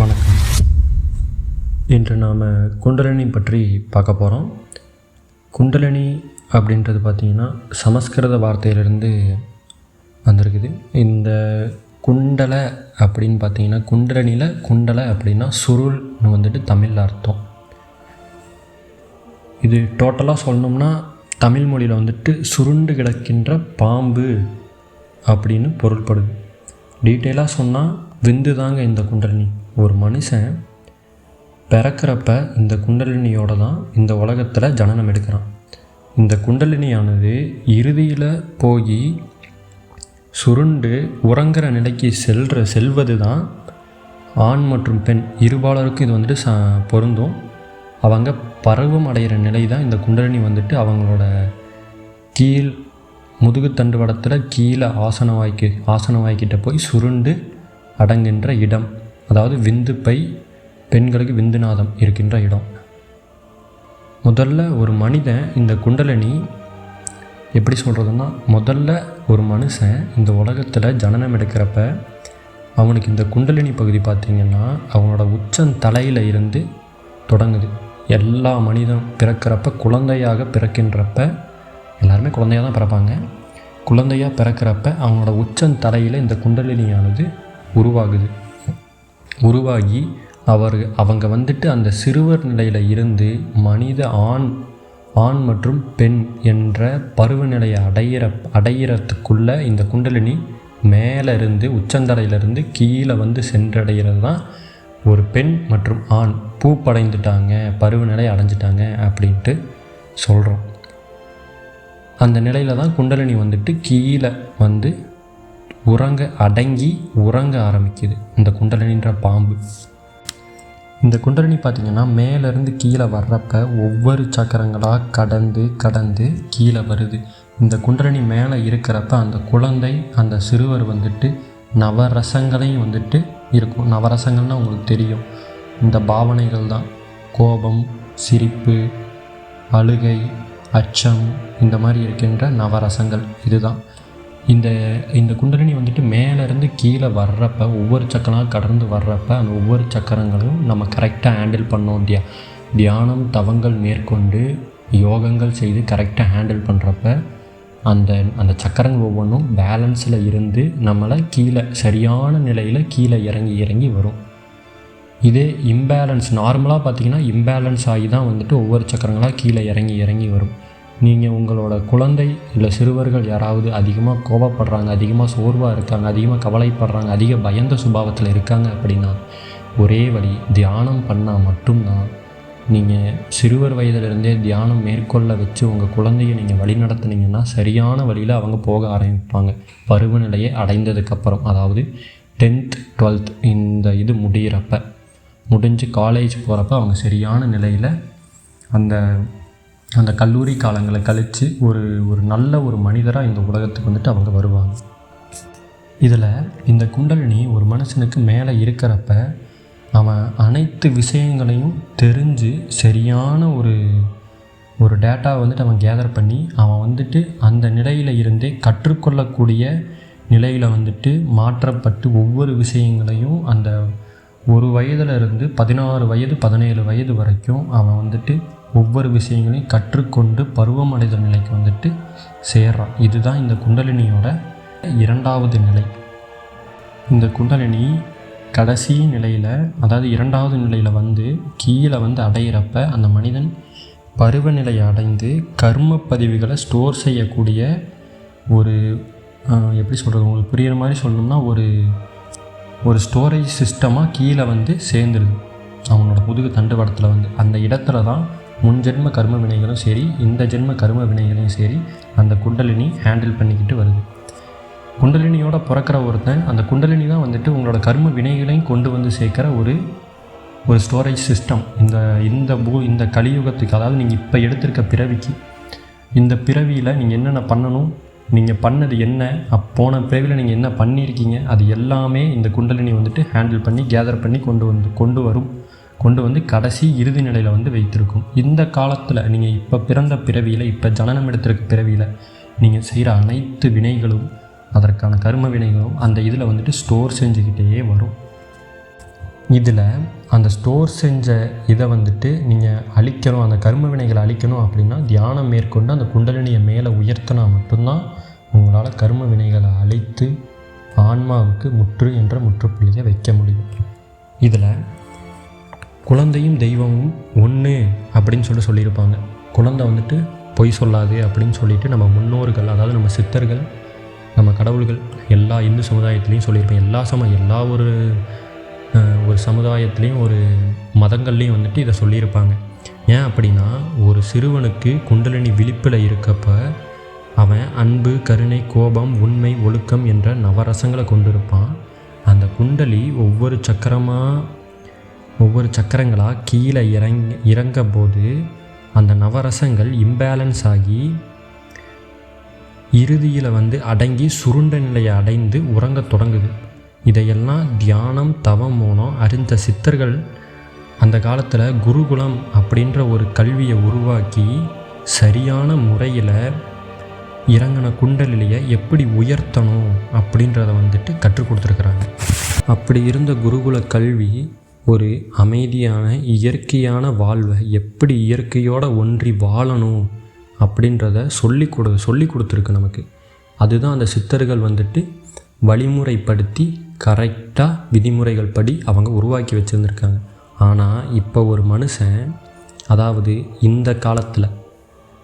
வணக்கம். இன்று நாம் குண்டலினி பற்றி பார்க்க போகிறோம் குண்டலினி அப்படின்றது பார்த்திங்கன்னா சமஸ்கிருத வார்த்தையிலிருந்து வந்திருக்குது. இந்த குண்டலை அப்படின்னு பார்த்தீங்கன்னா குண்டலினியில் குண்டலை அப்படின்னா சுருள்னு வந்துட்டு தமிழில் அர்த்தம். இது டோட்டலாக சொல்லணும்னா தமிழ் மொழியில் வந்துட்டு சுருண்டு கிடக்கின்ற பாம்பு அப்படின்னு பொருள்படுது. டீட்டெயிலாக சொன்னால் விந்து தாங்க இந்த குண்டலினி. ஒரு மனுஷன் பிறக்கிறப்ப இந்த குண்டலினியோடு தான் இந்த உலகத்தில் ஜனனம் எடுக்கிறான். இந்த குண்டலினியானது இறுதியில் போய் சுருண்டு உறங்குற நிலைக்கு செல்ற செல்வது தான் ஆண் மற்றும் பெண் இருபாலருக்கும் இது வந்துட்டு ச பொருந்தும். அவங்க பருவம் அடைகிற நிலை தான் இந்த குண்டலினி வந்துட்டு அவங்களோட கீழ் முதுகுத்தண்டு வடத்தில் கீழே ஆசனவாய்க்கு ஆசனவாய்க்கிட்ட போய் சுருண்டு அடங்குகின்ற இடம். அதாவது விந்து பை பெண்களுக்கு விந்துநாதம் இருக்கின்ற இடம். முதல்ல ஒரு மனிதன் இந்த குண்டலினி எப்படி சொல்கிறதுன்னா முதல்ல ஒரு மனுஷன் இந்த உலகத்தில் ஜனனம் எடுக்கிறப்ப அவனுக்கு இந்த குண்டலினி பகுதி பார்த்திங்கன்னா அவனோட உச்சம் தலையில் இருந்து தொடங்குது. எல்லா மனிதனும் பிறக்கிறப்ப குழந்தையாக பிறக்கின்றப்ப எல்லாருமே குழந்தையாக தான் பிறப்பாங்க. குழந்தையாக பிறக்கிறப்ப அவனோட உச்சம் தலையில் இந்த குண்டலினியானது உருவாகுது. உருவாகி அவர் அவங்க வந்துட்டு அந்த சிறுவர் நிலையில் இருந்து மனித ஆண் ஆண் மற்றும் பெண் என்ற பருவநிலையை அடையிற அடையிறதுக்குள்ளே இந்த குண்டலினி மேலே இருந்து உச்சந்தலையிலிருந்து கீழே வந்து சென்றடைகிறது தான் ஒரு பெண் மற்றும் ஆண் பூப்படைந்துட்டாங்க பருவநிலை அடைஞ்சிட்டாங்க அப்படின்ட்டு சொல்கிறோம் அந்த நிலையில் தான் குண்டலினி வந்துட்டு கீழே வந்து உறங்க அடங்கி உறங்க ஆரம்பிக்குது. இந்த குண்டலினின்ற பாம்பு. இந்த குண்டலினி பார்த்திங்கன்னா மேலேருந்து கீழே வர்றப்ப ஒவ்வொரு சக்கரங்களாக கடந்து கடந்து கீழே வருது. இந்த குண்டலினி மேலே இருக்கிறப்ப அந்த குழந்தை அந்த சிறுவர் வந்துட்டு நவரசங்களையும் வந்துட்டு இருக்கும். நவரசங்கள்னால் உங்களுக்கு தெரியும். இந்த பாவனைகள் தான். கோபம் சிரிப்பு அழுகை அச்சம் இந்த மாதிரி இருக்கின்ற நவரசங்கள். இதுதான். இந்த இந்த குண்டலினி வந்துட்டு மேலேருந்து கீழே வர்றப்ப ஒவ்வொரு சக்கரமாக கடந்து வர்றப்ப அந்த ஒவ்வொரு சக்கரங்களும் நம்ம கரெக்டாக ஹேண்டில் பண்ணோம் தியா தியானம் தவங்கள் மேற்கொண்டு யோகங்கள் செய்து கரெக்டாக ஹேண்டில் பண்ணுறப்ப அந்த அந்த சக்கரங்கள் ஒவ்வொன்றும் பேலன்ஸில் இருந்து நம்மளை கீழே சரியான நிலையில் கீழே இறங்கி இறங்கி வரும். இதே இம்பேலன்ஸ் நார்மலாக பார்த்தீங்கன்னா இம்பேலன்ஸ் ஆகி தான் வந்துட்டு ஒவ்வொரு சக்கரங்களாக கீழே இறங்கி இறங்கி வரும். நீங்கள் உங்களோட குழந்தை இல்லை சிறுவர்கள் யாராவது அதிகமாக கோபப்படுறாங்க அதிகமாக சோர்வாக இருக்காங்க அதிகமாக கவலைப்படுறாங்க அதிக பயந்த சுபாவத்தில் இருக்காங்க அப்படின்னா ஒரே வழி தியானம் பண்ணால் மட்டும்தான் நீங்கள் சிறுவர் வயதிலிருந்தே தியானம் மேற்கொள்ள வச்சு உங்கள் குழந்தைய நீங்கள் வழி நடத்துனீங்கன்னா சரியான வழியில் அவங்க போக ஆரம்பிப்பாங்க. பருவநிலையை அடைந்ததுக்கப்புறம் அதாவது டென்த் டுவெல்த் இந்த இது முடிகிறப்ப முடிஞ்சு காலேஜ் போகிறப்ப அவங்க சரியான நிலையில் அந்த அந்த கல்லூரி காலங்களை கழித்து ஒரு ஒரு நல்ல ஒரு மனிதராக இந்த உலகத்துக்கு வந்துட்டு அவங்க வருவாங்க. இதில் இந்த குண்டலினி ஒரு மனுஷனுக்கு மேலே இருக்கிறப்ப அவன் அனைத்து விஷயங்களையும் தெரிஞ்சு சரியான ஒரு ஒரு டேட்டா வந்துட்டு அவன் கேதர் பண்ணி அவன் வந்துட்டு அந்த நிலையில் இருந்தே கற்றுக்கொள்ளக்கூடிய நிலையில் வந்துட்டு மாற்றப்பட்டு ஒவ்வொரு விஷயங்களையும் அந்த ஒரு வயதில் இருந்து பதினாறு வயது பதினேழு வயது வரைக்கும் அவன் வந்துட்டு ஒவ்வொரு விஷயங்களையும் கற்றுக்கொண்டு பருவமடைதல் நிலைக்கு வந்துட்டு சேர்றான். இதுதான் இந்த குண்டலினியோட இரண்டாவது நிலை. இந்த குண்டலினி கடைசி நிலையில் அதாவது இரண்டாவது நிலையில் வந்து கீழே வந்து அடையிறப்ப அந்த மனிதன் பருவநிலையை அடைந்து கர்ம பதிவுகளை ஸ்டோர் செய்யக்கூடிய ஒரு எப்படி சொல்கிறது உங்களுக்கு புரிகிற மாதிரி சொல்லணும்னா ஒரு ஒரு ஸ்டோரேஜ் சிஸ்டமாக கீழே வந்து சேர்ந்துருது. அவனோட முதுகு தண்டுவடத்தில் வந்து. அந்த இடத்துல தான் முன் ஜென்ம கர்ம வினைகளும் சரி இந்த ஜென்ம கர்ம வினைகளையும் சரி அந்த குண்டலினி ஹேண்டில் பண்ணிக்கிட்டு வருது. குண்டலினியோட பிறக்கிற ஒருத்தன் அந்த குண்டலினி தான் வந்துட்டு உங்களோட கர்ம வினைகளையும் கொண்டு வந்து சேர்க்குற ஒரு ஒரு ஸ்டோரேஜ் சிஸ்டம் இந்த இந்த பூ இந்த கலியுகத்துக்கு அதாவது நீங்கள் இப்போ எடுத்திருக்க பிறவிக்கு இந்த பிறவியில் நீங்கள் என்னென்ன பண்ணணும் நீங்கள் பண்ணது என்ன அப் போன பிறவியில் நீங்கள் என்ன பண்ணியிருக்கீங்க அது எல்லாமே இந்த குண்டலினி வந்துட்டு ஹேண்டில் பண்ணி கேதர் பண்ணி கொண்டு வந்து கொண்டு வரும். கொண்டு வந்து கடைசி இறுதி நிலையில் வந்து வைத்திருக்கும். இந்த காலத்தில் நீங்கள் இப்போ பிறந்த பிறவியில் இப்போ ஜனனம் எடுத்திருக்க பிறவியில் நீங்கள் செய்கிற அனைத்து வினைகளும் அதற்கான கர்ம வினைகளும் அந்த இதில் வந்துட்டு ஸ்டோர் செஞ்சுக்கிட்டே வரும். இதில் அந்த ஸ்டோர் செஞ்ச இதை வந்துட்டு நீங்கள் அழிக்கணும் அந்த கர்ம வினைகளை அழிக்கணும் அப்படின்னா தியானம் மேற்கொண்டு அந்த குண்டலினியை மேலே உயர்த்தினா மட்டும்தான் உங்களால் கர்ம வினைகளை அழித்து ஆன்மாவுக்கு முற்று என்ற முற்றுப்புள்ளியை வைக்க முடியும். இதில் குழந்தையும் தெய்வமும் ஒன்று அப்படின்னு சொல்லி சொல்லியிருப்பாங்க. குழந்தை வந்துட்டு பொய் சொல்லாது அப்படின்னு சொல்லிட்டு நம்ம முன்னோர்கள் அதாவது நம்ம சித்தர்கள் நம்ம கடவுள்கள் எல்லா இந்து சமுதாயத்துலேயும் சொல்லியிருப்பேன். எல்லா சம எல்லா ஒரு ஒரு சமுதாயத்துலேயும் ஒரு மதங்கள்லேயும் வந்துட்டு இதை சொல்லியிருப்பாங்க. ஏன் அப்படின்னா ஒரு சிறுவனுக்கு குண்டலினி விழிப்பில் இருக்கப்ப அவன் அன்பு கருணை கோபம் உண்மை ஒழுக்கம் என்ற நவரசங்களை கொண்டிருப்பான். அந்த குண்டலி ஒவ்வொரு சக்கரமாக ஒவ்வொரு சக்கரங்களாக கீழே இறங் இறங்கும்போது அந்த நவரசங்கள் இம்பேலன்ஸ் ஆகி இறுதியில் வந்து அடங்கி சுருண்ட நிலையை அடைந்து உறங்க தொடங்குது. இதையெல்லாம் தியானம் தவம் மூலம் அறிந்த சித்தர்கள் அந்த காலத்தில் குருகுலம் அப்படின்ற ஒரு கல்வியை உருவாக்கி சரியான முறையில் இறங்கின குண்டலிலையை எப்படி உயர்த்தணும் அப்படின்றத வந்துட்டு கற்றுக் கொடுத்துருக்குறாங்க. அப்படி இருந்த குருகுல கல்வி ஒரு அமைதியான இயற்கையான வாழ்வை எப்படி இயற்கையோட ஒன்றி வாழணும் அப்படின்றத சொல்லி கொடு சொல்லி கொடுத்துருக்கு நமக்கு. அதுதான் அந்த சித்தர்கள் வந்துட்டு வழிமுறைப்படுத்தி கரெக்டாக விதிமுறைகள் படி அவங்க உருவாக்கி வச்சுருந்துருக்காங்க. ஆனால் இப்போ ஒரு மனுஷன் அதாவது இந்த காலத்தில்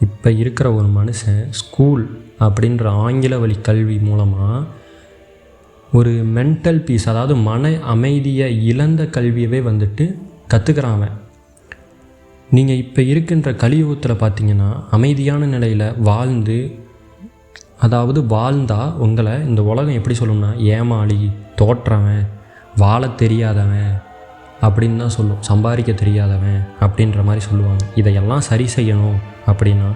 இப்போ இருக்கிற ஒரு மனுஷன் ஸ்கூல் அப்படின்ற ஆங்கில வழி கல்வி மூலமாக ஒரு மென்டல் பீஸ் அதாவது மன அமைதியை இழந்த கல்வியவே வந்துட்டு கற்றுக்கிறான் அவன். நீங்கள் இப்போ இருக்கின்ற கலியுகத்தில் பார்த்தீங்கன்னா அமைதியான நிலையில் வாழ்ந்து அதாவது வாழ்ந்தால் உங்களை இந்த உலகம் எப்படி சொல்லணும்னா ஏமாளி தோற்றவன் வாழ தெரியாதவன் அப்படின்னு தான் சொல்லும். சம்பாதிக்க தெரியாதவன் அப்படின்ற மாதிரி சொல்லுவாங்க. இதையெல்லாம் சரி செய்யணும் அப்படின்னா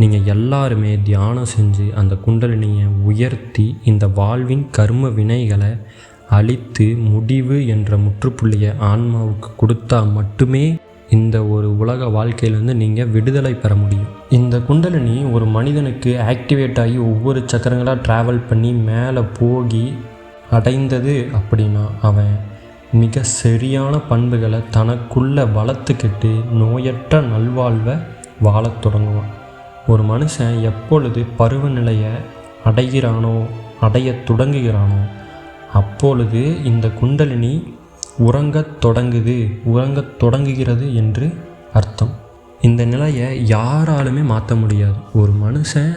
நீங்கள் எல்லாருமே தியானம் செஞ்சு அந்த குண்டலினியை உயர்த்தி இந்த வாழ்வின் கர்ம வினைகளை அழித்து முடிவு என்ற முற்றுப்புள்ளியை ஆன்மாவுக்கு கொடுத்தா மட்டுமே இந்த ஒரு உலக வாழ்க்கையிலேருந்து நீங்கள் விடுதலை பெற முடியும். இந்த குண்டலினி ஒரு மனிதனுக்கு ஆக்டிவேட் ஆகி ஒவ்வொரு சக்கரங்களாக ட்ராவல் பண்ணி மேலே போகி அடைந்தது அப்படின்னா அவன் மிக சரியான பண்புகளை தனக்குள்ளே வளர்த்துக்கிட்டு நோயற்ற நல்வாழ்வை வாழத் தொடங்குவான். ஒரு மனுஷன் எப்பொழுது பருவநிலையை அடைகிறானோ அடைய தொடங்குகிறானோ அப்பொழுது இந்த குண்டலினி உறங்கத் தொடங்குது உறங்கத் தொடங்குகிறது என்று அர்த்தம். இந்த நிலையை யாராலுமே மாற்ற முடியாது. ஒரு மனுஷன்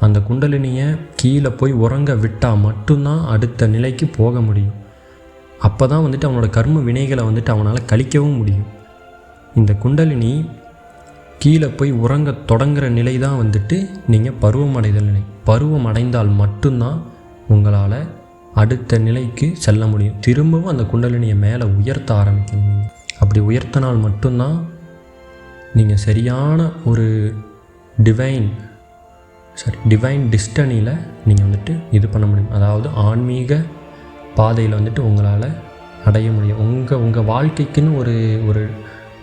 அந்த குண்டலினியை கீழே போய் உறங்க விட்டால் மட்டும்தான் அடுத்த நிலைக்கு போக முடியும். அப்போ தான் வந்துட்டு அவனோட கர்ம வினைகளை வந்துட்டு அவனால் கழிக்கவும் முடியும். இந்த குண்டலினி கீழே போய் உறங்க தொடங்குற நிலை தான் வந்துட்டு நீங்கள் பருவம் அடைதல் நிலை. பருவம் அடைந்தால் மட்டும்தான் உங்களால் அடுத்த நிலைக்கு செல்ல முடியும். திரும்பவும் அந்த குண்டலினியை மேலே உயர்த்த ஆரம்பிக்கணும் அப்படி உயர்த்தினால் மட்டும்தான் நீங்கள் சரியான ஒரு டிவைன் சரி டிவைன் டிஸ்டனியில் நீங்கள் வந்துட்டு இது பண்ண முடியும். அதாவது ஆன்மீக பாதையில் வந்துட்டு உங்களால் அடைய முடியும். உங்கள் உங்கள் வாழ்க்கைக்குன்னு ஒரு ஒரு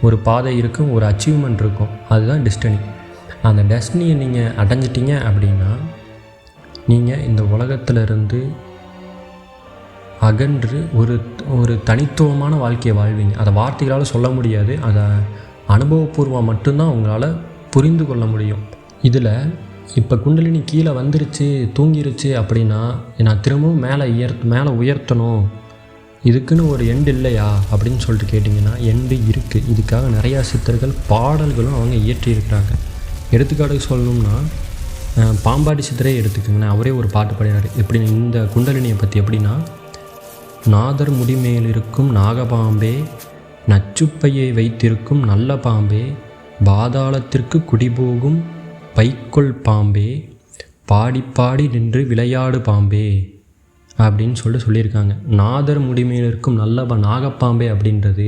ஒரு பாதை இருக்கும் ஒரு அச்சீவ்மெண்ட் இருக்கும். அதுதான் டெஸ்டினி அந்த டெஸ்டினியை நீங்கள் அடைஞ்சிட்டீங்க அப்படின்னா நீங்கள் இந்த உலகத்திலிருந்து அகன்று ஒரு ஒரு தனித்துவமான வாழ்க்கையை வாழ்வீங்க. அதை வார்த்தைகளால் சொல்ல முடியாது. அதை அனுபவபூர்வம் மட்டும்தான் உங்களால் புரிந்து கொள்ள முடியும். இதில் இப்போ குண்டலினி கீழே வந்துருச்சு தூங்கிருச்சு அப்படின்னா நான் திரும்பவும் மேலே உயர் மேலே உயர்த்தணும். இதுக்குன்னு ஒரு எண்டு இல்லையா அப்படின்னு சொல்லிட்டு கேட்டிங்கன்னா எண்டு இருக்குது இதுக்காக நிறையா சித்தர்கள் பாடல்களும் அவங்க இயற்றியிருக்கிறாங்க. எடுத்துக்காட்டுக்கு சொல்லணும்னா பாம்பாட்டி பாம்பாடி சித்தரே எடுத்துக்கோங்களேன். அவரே ஒரு பாட்டு பாடினார். எப்படி இந்த குண்டலினியை பற்றி எப்படின்னா நாதர் முடிமேல் இருக்கும் நாகபாம்பே நச்சுப்பையை வைத்திருக்கும் நல்ல பாம்பே பாதாளத்திற்கு குடிபோகும் பைக்கொள் பாம்பே பாடி பாடி நின்று விளையாடு பாம்பே அப்படின்னு சொல்லிட்டு சொல்லியிருக்காங்க. நாதர் முடிமையில் இருக்கும் நல்ல நாகப்பாம்பே அப்படின்றது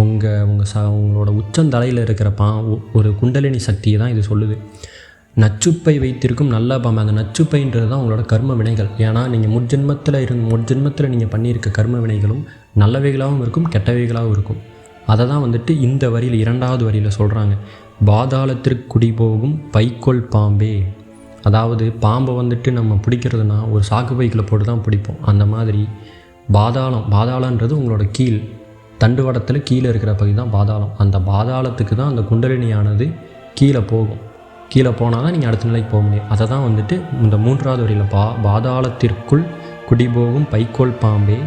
உங்கள் உங்கள் ச உங்களோட உச்சந்தலையில் இருக்கிற பா ஒரு குண்டலினி சக்தியை தான் இது சொல்லுது. நச்சுப்பை வைத்திருக்கும் நல்ல பாம்பு அந்த நச்சுப்பைன்றது தான் உங்களோட கர்ம வினைகள். ஏன்னா நீங்கள் முற்ஜென்மத்தில் இருந்து முற்ஜென்மத்தில் நீங்கள் பண்ணியிருக்க கர்ம வினைகளும் நல்லவைகளாகவும் இருக்கும் கெட்டவைகளாகவும் இருக்கும். அதை தான் வந்துட்டு இந்த வரியில் இரண்டாவது வரியில் சொல்கிறாங்க பாதாளத்திற்கு குடிபோகும் பைக்கோல் பாம்பே. அதாவது பாம்பை வந்துட்டு நம்ம பிடிக்கிறதுனா ஒரு சாக்கு பைக்கில் போட்டு தான் பிடிப்போம். அந்த மாதிரி பாதாளம் பாதாளன்றது உங்களோட கீழ் தண்டுவடத்தில் கீழே இருக்கிற பகுதி தான் பாதாளம். அந்த பாதாளத்துக்கு தான் அந்த குண்டலினியானது கீழே போகும். கீழே போனால் தான் நீங்கள் அடுத்த நிலைக்கு போக முடியும். அதை தான் வந்துட்டு இந்த மூன்றாவது வரியில் பா பாதாளத்திற்குள் குடிபோகும் பைக்கோல் பாம்பே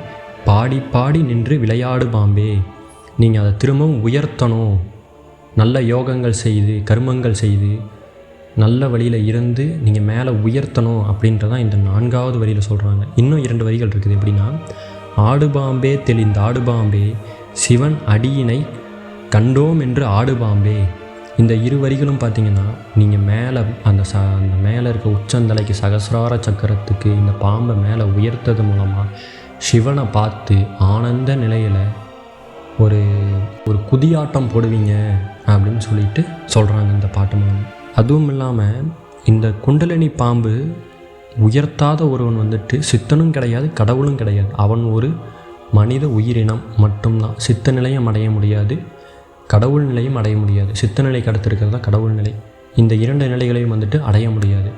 பாடி பாடி நின்று விளையாடு பாம்பே. நீங்கள் அதை திரும்பவும் உயர்த்தணும். நல்ல யோகங்கள் செய்து கர்மங்கள் செய்து நல்ல வழியில் இருந்து நீங்கள் மேலே உயர்த்தணும் அப்படின்றதான் இந்த நான்காவது வரியில் சொல்கிறாங்க இன்னும் இரண்டு வரிகள் இருக்குது. எப்படின்னா ஆடுபாம்பே தெளிந்த ஆடுபாம்பே சிவன் அடியினை கண்டோம் என்று ஆடுபாம்பே இந்த இரு வரிகளும் பார்த்தீங்கன்னா நீங்கள் மேலே அந்த ச அந்த மேலே இருக்க உச்சந்தலைக்கு சகசிரார சக்கரத்துக்கு இந்த பாம்பை மேலே உயர்த்தது மூலமாக சிவனை பார்த்து ஆனந்த நிலையில் ஒரு ஒரு குதியாட்டம் போடுவீங்க அப்படின்னு சொல்லிட்டு சொல்கிறாங்க இந்த பாட்டு மூலம். அதுவும் இல்லாமல் இந்த குண்டலினி பாம்பு உயர்த்தாத ஒருவன் வந்துட்டு சித்தனும் கிடையாது கடவுளும் கிடையாது. அவன் ஒரு மனித உயிரினம் மட்டும்தான். சித்த நிலையம் அடைய முடியாது கடவுள் நிலையும் அடைய முடியாது. சித்த நிலை கடத்திருக்கிறது தான் கடவுள் நிலை. இந்த இரண்டு நிலைகளையும் வந்துட்டு அடைய முடியாது.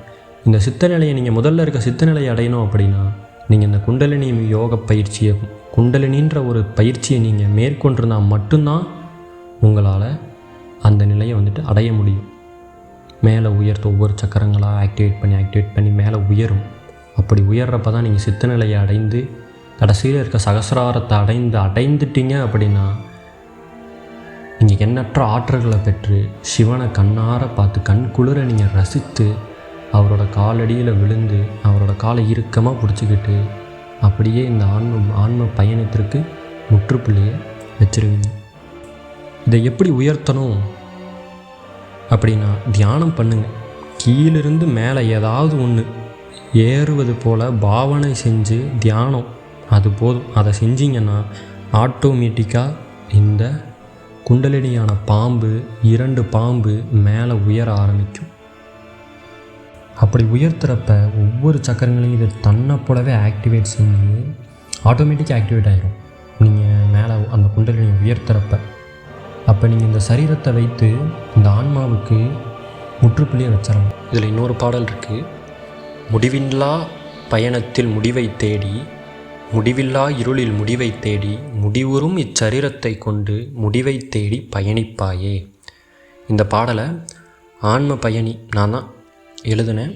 இந்த சித்த நிலையை நீங்கள் முதல்ல இருக்க சித்த நிலையை அடையணும் அப்படின்னா நீங்கள் இந்த குண்டலினி யோக பயிற்சியை குண்டலினின்ற ஒரு பயிற்சியை நீங்கள் மேற்கொண்டிருந்தால் மட்டும்தான் உங்களால் அந்த நிலையை வந்துட்டு அடைய முடியும். மேலே உயர்த்த ஒவ்வொரு சக்கரங்களாக ஆக்டிவேட் பண்ணி ஆக்டிவேட் பண்ணி மேலே உயரும். அப்படி உயர்றப்ப தான் நீங்கள் சித்தநிலையை அடைந்து கடைசியில் இருக்க சகசிராரத்தை அடைந்து அடைந்துட்டீங்க அப்படின்னா நீங்கள் எண்ணற்ற ஆற்றல்களை பெற்று சிவனை கண்ணார பார்த்து கண் குளிர நீங்கள் ரசித்து அவரோட காலடியில் விழுந்து அவரோட காலை இறுக்கமாக பிடிச்சிக்கிட்டு அப்படியே இந்த ஆன்ம ஆன்ம பயணத்திற்கு முற்றுப்புள்ளியை வச்சிருவீங்க. இதை எப்படி உயர்த்தணும்? அப்படின்னா தியானம் பண்ணுங்க. கீழிருந்து மேலே ஏதாவது ஒன்று ஏறுவது போல் பாவனை செஞ்சு தியானம். அது போதும். அதை செஞ்சீங்கன்னா ஆட்டோமேட்டிக்காக இந்த குண்டலினியான பாம்பு இரண்டு பாம்பு மேலே உயர ஆரம்பிக்கும். அப்படி உயர்த்துறப்ப ஒவ்வொரு சக்கரங்களையும் இது தன்னை போலவே ஆக்டிவேட் செஞ்சு ஆட்டோமேட்டிக்காக ஆக்டிவேட் ஆகிடும் நீங்கள் மேலே அந்த குண்டலினியை உயர்த்துறப்ப. அப்போ நீங்கள் இந்த சரீரத்தை வைத்து இந்த ஆன்மாவுக்கு முற்றுப்புள்ளியை வச்சிடலாம் இதில் இன்னொரு பாடல் இருக்குது முடிவில்லா பயணத்தில் முடிவை தேடி முடிவில்லா இருளில் முடிவை தேடி முடிவுறும் இச்சரீரத்தை கொண்டு முடிவை தேடி பயணிப்பாயே. இந்த பாடலை ஆன்ம பயணி நான் தான் எழுதினேன்.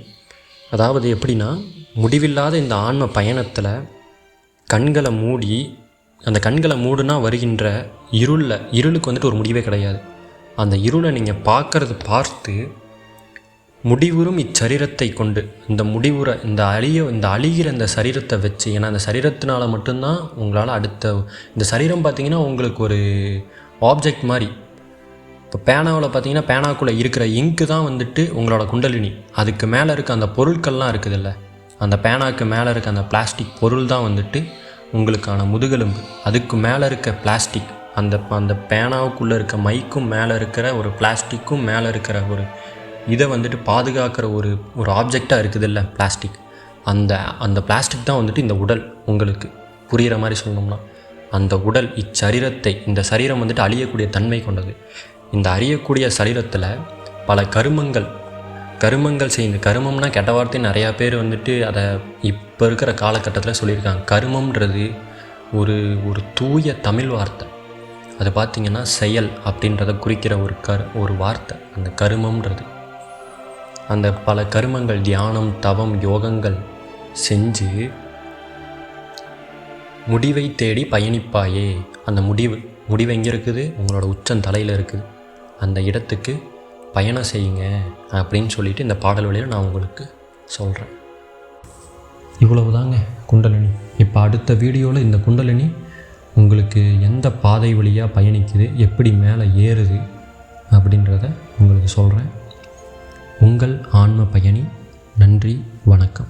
அதாவது எப்படின்னா முடிவில்லாத இந்த ஆன்ம பயணத்தில் கண்களை மூடி அந்த கண்களை மூடுனா வருகின்ற இருளில் இருளுக்கு வந்துட்டு ஒரு முடிவே கிடையாது. அந்த இருளை நீங்கள் பார்க்கறது பார்த்து முடிவுறும் இச்சரீரத்தை கொண்டு இந்த முடிவுற இந்த அழிய இந்த அழிகிற இந்த சரீரத்தை வச்சு ஏன்னா அந்த சரீரத்தினால மட்டும்தான் உங்களால் அடுத்த இந்த சரீரம் பார்த்தீங்கன்னா உங்களுக்கு ஒரு ஆப்ஜெக்ட் மாதிரி. இப்போ பேனாவில் பார்த்தீங்கன்னா பேனாக்குள்ளே இருக்கிற இங்கு தான் வந்துட்டு உங்களோட குண்டலினி. அதுக்கு மேலே இருக்க அந்த பொருட்கள்லாம் இருக்குதுல்ல அந்த பேனாக்கு மேலே இருக்க அந்த பிளாஸ்டிக் பொருள் தான் வந்துட்டு உங்களுக்கான முதுகெலும்பு. அதுக்கு மேலே இருக்க பிளாஸ்டிக் அந்த அந்த பேனாவுக்குள்ளே இருக்க மைக்கும் மேலே இருக்கிற ஒரு பிளாஸ்டிக்கும் மேலே இருக்கிற ஒரு இதை வந்துட்டு பாதுகாக்கிற ஒரு ஒரு ஆப்ஜெக்டாக இருக்குதுல்ல பிளாஸ்டிக் அந்த அந்த பிளாஸ்டிக் தான் வந்துட்டு இந்த உடல் உங்களுக்கு புரிகிற மாதிரி சொல்லணும்னா. அந்த உடல் இச்சரீரத்தை இந்த சரீரம் வந்துட்டு அழியக்கூடிய தன்மை கொண்டது. இந்த அறியக்கூடிய சரீரத்தில் பல கருமங்கள் கருமங்கள் செய்யுங்க. கருமம்னா கெட்ட வார்த்தை நிறையா பேர் வந்துட்டு அதை இப்போ இருக்கிற காலகட்டத்தில் சொல்லியிருக்காங்க. கருமம்ன்றது ஒரு ஒரு தூய தமிழ் வார்த்தை. அது பார்த்திங்கன்னா செயல் அப்படின்றத குறிக்கிற ஒரு கரு ஒரு வார்த்தை. அந்த கருமம்ன்றது. அந்த பல கருமங்கள் தியானம் தவம் யோகங்கள் செஞ்சு முடிவை தேடி பயணிப்பாயே. அந்த முடிவு முடிவு எங்கே இருக்குது? உங்களோட உச்சம் தலையில் இருக்குது. அந்த இடத்துக்கு பயணம் செய்யுங்க அப்படின்னு சொல்லிட்டு இந்த பாடல் வழியில் நான் உங்களுக்கு சொல்கிறேன் இவ்வளவு தாங்க குண்டலினி. இப்போ அடுத்த வீடியோவில் இந்த குண்டலினி உங்களுக்கு எந்த பாதை வழியாக பயணிக்குது எப்படி மேலே ஏறுது அப்படின்றத உங்களுக்கு சொல்கிறேன் உங்கள் ஆன்ம பயணி நன்றி வணக்கம்.